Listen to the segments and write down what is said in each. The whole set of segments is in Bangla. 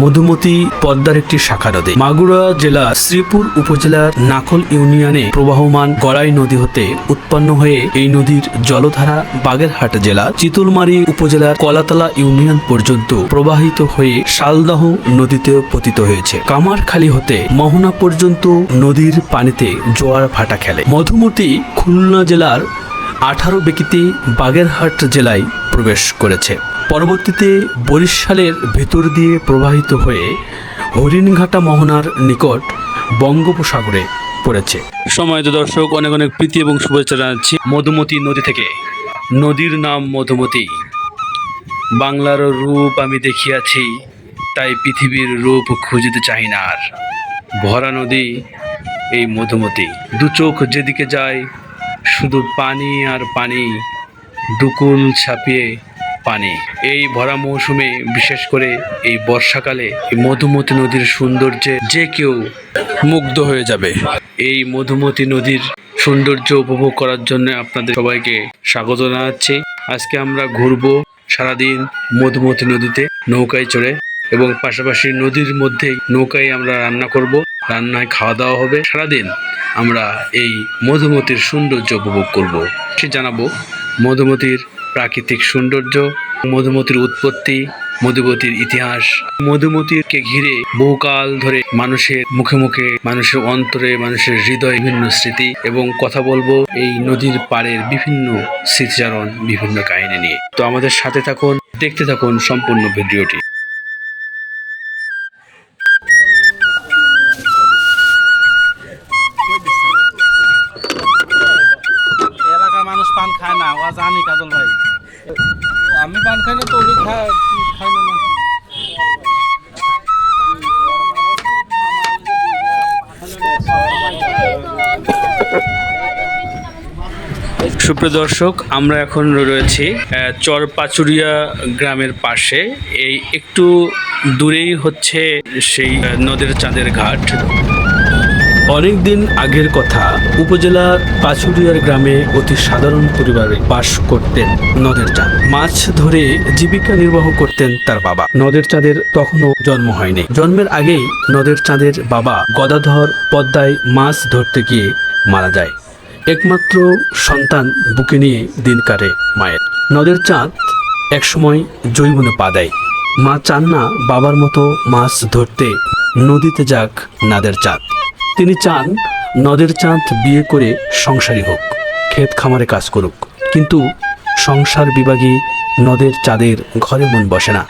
মধুমতি পদ্মার একটি শাখা নদী। মাগুরা জেলা শ্রীপুর উপজেলার নাকল ইউনিয়নে প্রবাহমান গড়াই নদী হতে উৎপন্ন হয়ে এই নদীর জলধারা বাগেরহাট জেলা চিতুলমারি উপজেলার কলাতলা ইউনিয়ন পর্যন্ত প্রবাহিত হয়ে শালদাহ নদীতে পতিত হয়েছে। কামারখালী হতে মোহনা পর্যন্ত নদীর পানিতে জোয়ার ভাটা খেলে। মধুমতি খুলনা জেলার আঠারো ব্যক্তিতে বাগেরহাট জেলায় প্রবেশ করেছে। পরবর্তীতে বরিশালের ভেতর দিয়ে প্রবাহিত হয়ে হরিণঘাটা মোহনার নিকট বঙ্গোপসাগরে পড়েছে। সময় দর্শক, অনেক অনেক প্রীতি এবং শুভেচ্ছা জানাচ্ছি মধুমতি নদী থেকে। নদীর নাম মধুমতি। বাংলার রূপ আমি দেখিয়াছি, তাই পৃথিবীর রূপ খুঁজিতে চাই না আর। ভরা নদী, এই মধুমতি। দু চোখ যেদিকে যায়, শুধু পানি আর পানি, দুকুল ছাপিয়ে পানি। এই ভরা মৌসুমে, বিশেষ করে এই বর্ষাকালে মধুমতি নদীর সৌন্দর্যে যে কেউ মুগ্ধ হয়ে যাবে। এই মধুমতি নদীর সৌন্দর্য উপভোগ করার জন্য আপনাদের সবাইকে স্বাগত জানাচ্ছি। আজকে আমরা ঘুরবো সারাদিন মধুমতি নদীতে নৌকায় চড়ে এবং পাশাপাশি নদীর মধ্যেই নৌকায় আমরা রান্না করব। রান্নায় খাওয়া দাওয়া হবে। সারাদিন আমরা এই মধুমতির সৌন্দর্য উপভোগ করব। সে জানাব মধুমতির প্রাকৃতিক সৌন্দর্য, মধুমতির উৎপত্তি, মধুমতির ইতিহাস। মধুমতিকে ঘিরে বহুকাল ধরে মানুষের মুখে মুখে, মানুষের অন্তরে, মানুষের হৃদয় বিভিন্ন স্মৃতি এবং কথা বলব এই নদীর পাড়ের বিভিন্ন স্মৃতিচারণ, বিভিন্ন কাহিনী নিয়ে। তো আমাদের সাথে থাকুন, দেখতে থাকুন সম্পূর্ণ ভিডিওটি। আমি পান খাই না তো উনি খায় না। সুপ্রিয় দর্শক আমরা এখন রয়েছি আহ, চর গ্রামের পাশে এই একটু দূরেই হচ্ছে সেই নদের চাঁদের ঘাট অনেক দিন আগের কথা উপজেলার পাচুরিয়ার গ্রামে অতি সাধারণ পরিবারে বাস করতেন নদের চাঁদ। মাছ ধরে জীবিকা নির্বাহ করতেন তার বাবা। নদের চাঁদের তখনও জন্ম হয়নি। জন্মের আগেই নদের চাঁদের বাবা গদাধর পদ্মায় মাছ ধরতে গিয়ে মারা যায়। একমাত্র সন্তান বুকে নিয়ে দিন কাটে মায়ের। নদের চাঁদ একসময় জৈবনে পা দেয়। মা চান না বাবার মতো মাছ ধরতে। নদীতে যাক নাদের চাঁদ। তিনি চান নদের চাঁদ বিয়ে করে সংসারী হোক, ক্ষেত খামারে কাজ করুক। কিন্তু সংসার বিভাগী নদের চাঁদের ঘরে মন বসে না।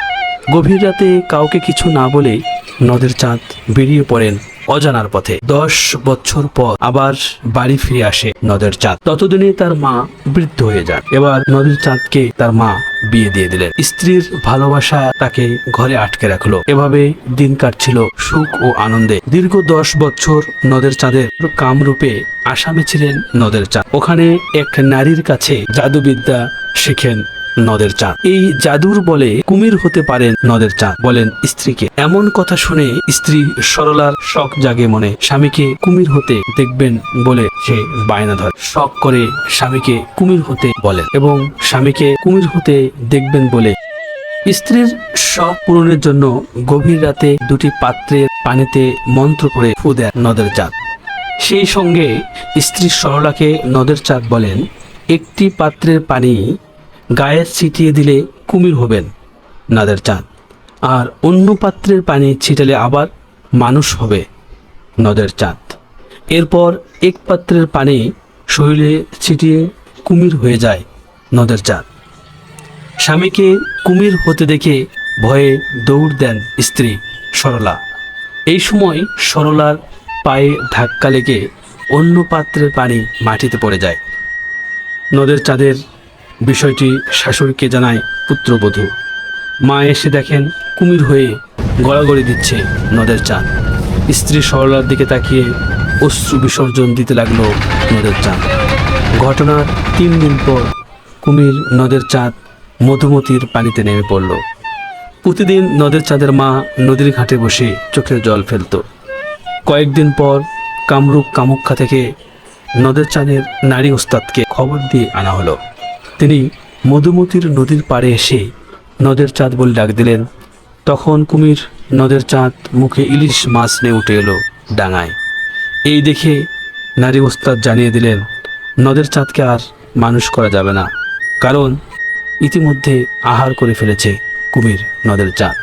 গভীর রাতে কাউকে কিছু না বলে নদের চাঁদ বেরিয়ে পড়েন অজানার পথে। দশ বছর পর আবার বাড়ি ফিরে আসে নদের চাঁদ। ততদিনে তার মা বৃদ্ধ হয়ে যান এবার নদীর চাঁদকে তার মা বিয়ে দিয়ে দিলেন। স্ত্রীর ভালোবাসা তাকে ঘরে আটকে রাখল। এভাবে দিন কাটছিল সুখ ও আনন্দে। দীর্ঘ দশ বছর নদের চাঁদের কামরূপে আসামে ছিলেন নদের চাঁদ। ওখানে এক নারীর কাছে জাদুবিদ্যা শিখেন নদের চাঁদ। এই জাদুর বলে কুমির হতে পারেন নদের চাঁদ। বলেন স্ত্রীকে। এমন কথা শুনে স্ত্রী সরলার শখ জাগে মনে। স্বামীকে কুমির হতে দেখবেন বলে সে বায়না ধরে। শখ করে স্বামীকে কুমির হতে বলেন এবং স্বামীকে কুমির হতে দেখবেন বলে। স্ত্রীর শখ পূরণের জন্য গভীর রাতে দুটি পাত্রের পানিতে মন্ত্র করে ফু দেয় নদের চাঁদ। সেই সঙ্গে স্ত্রী সরলাকে নদের চাঁদ বলেন, একটি পাত্রের পানি গায়ে ছিটিয়ে দিলে কুমির হবেন, নাদের চাঁদ। আর অন্য পাত্রের পানি ছিটালে আবার মানুষ হবে, নদের চাঁদ। এরপর এক পাত্রের পানি শরীরে ছিটিয়ে কুমির হয়ে যায়, নদের চাঁদ। স্বামীকে কুমির হতে দেখে ভয়ে দৌড় দেন স্ত্রী সরলা। এই সময় সরলার পায়ে ধাক্কা লেগে অন্য পাত্রের পানি মাটিতে পড়ে যায়। নদের চাঁদের বিষয়টি শাশুড়িকে জানায় পুত্রবধূ। মা এসে দেখেন কুমির হয়ে গড়াগড়ি দিচ্ছে নদের চাঁদ। স্ত্রী সরলার দিকে তাকিয়ে অশ্রু বিসর্জন দিতে লাগল নদের চাঁদ। ঘটনার তিন দিন পর কুমির নদের চাঁদ মধুমতির পানিতে নেমে পড়ল। প্রতিদিন নদের চাঁদের মা নদীর ঘাটে বসে চোখের জল ফেলত। কয়েকদিন পর কামরূপ কামুক্ষা থেকে নদের চাঁদের নারী ওস্তাদকে খবর দিয়ে আনা হলো। তিনি মধুমতির নদীর পাড়ে এসে নদের চাঁদ বলে ডাক দিলেন। তখন কুমির নদের চাঁদ মুখে ইলিশ মাছ নিয়ে উঠে এলো ডাঙায়। এই দেখে নারী ওস্তাদ জানিয়ে দিলেন, নদের চাঁদকে আর মানুষ করা যাবে না, কারণ ইতিমধ্যে আহার করে ফেলেছে কুমির নদের চাঁদ।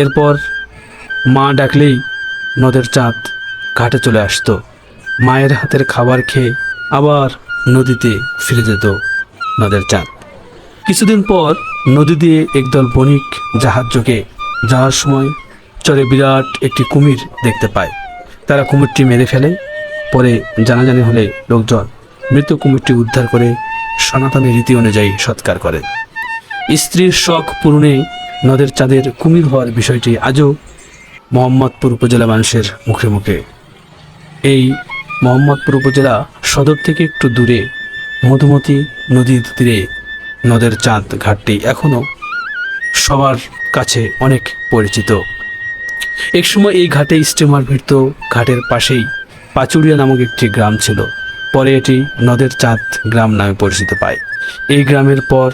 এরপর মা ডাকলেই নদের চাঁদ ঘাটে চলে আসতো, মায়ের হাতের খাবার খেয়ে আবার নদীতে ফিরে যেত। নদের চাঁদ। কিছুদিন পর নদী দিয়ে একদল বণিক জাহাজ যোগে যাওয়ার সময় চরে বিরাট একটি কুমির দেখতে পায়। তারা কুমিরটি মেরে ফেলে, পরে জানাজানি হলে লোকজন মৃত কুমিরটি উদ্ধার করে সনাতনী রীতি অনুযায়ী সৎকার করে। স্ত্রীর শখ পূরণে নদের চাঁদের কুমির হওয়ার বিষয়টি আজও মোহাম্মদপুর উপজেলা মানুষের মুখে মুখে। এই মোহাম্মদপুর উপজেলা সদর থেকে একটু দূরে মধুমতি নদীর তীরে, নদের চাঁদ ঘাটটি এখনও সবার কাছে অনেক পরিচিত। এক সময় এই ঘাটে স্টিমার ভিড়ত, ঘাটের পাশেই পাচুরিয়া নামক একটি গ্রাম ছিল। পরে এটি নদের চাঁদ গ্রাম নামে পরিচিত পায়। এই গ্রামের পর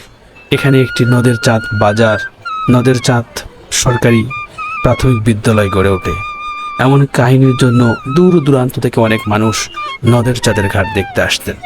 এখানে একটি নদের চাঁদ বাজার, নদের চাঁদ সরকারি প্রাথমিক বিদ্যালয় গড়ে ওঠে। এমন কাহিনীর জন্য দূর দূরান্ত থেকে অনেক মানুষ নদের চাঁদের ঘাট দেখতে আসতেন।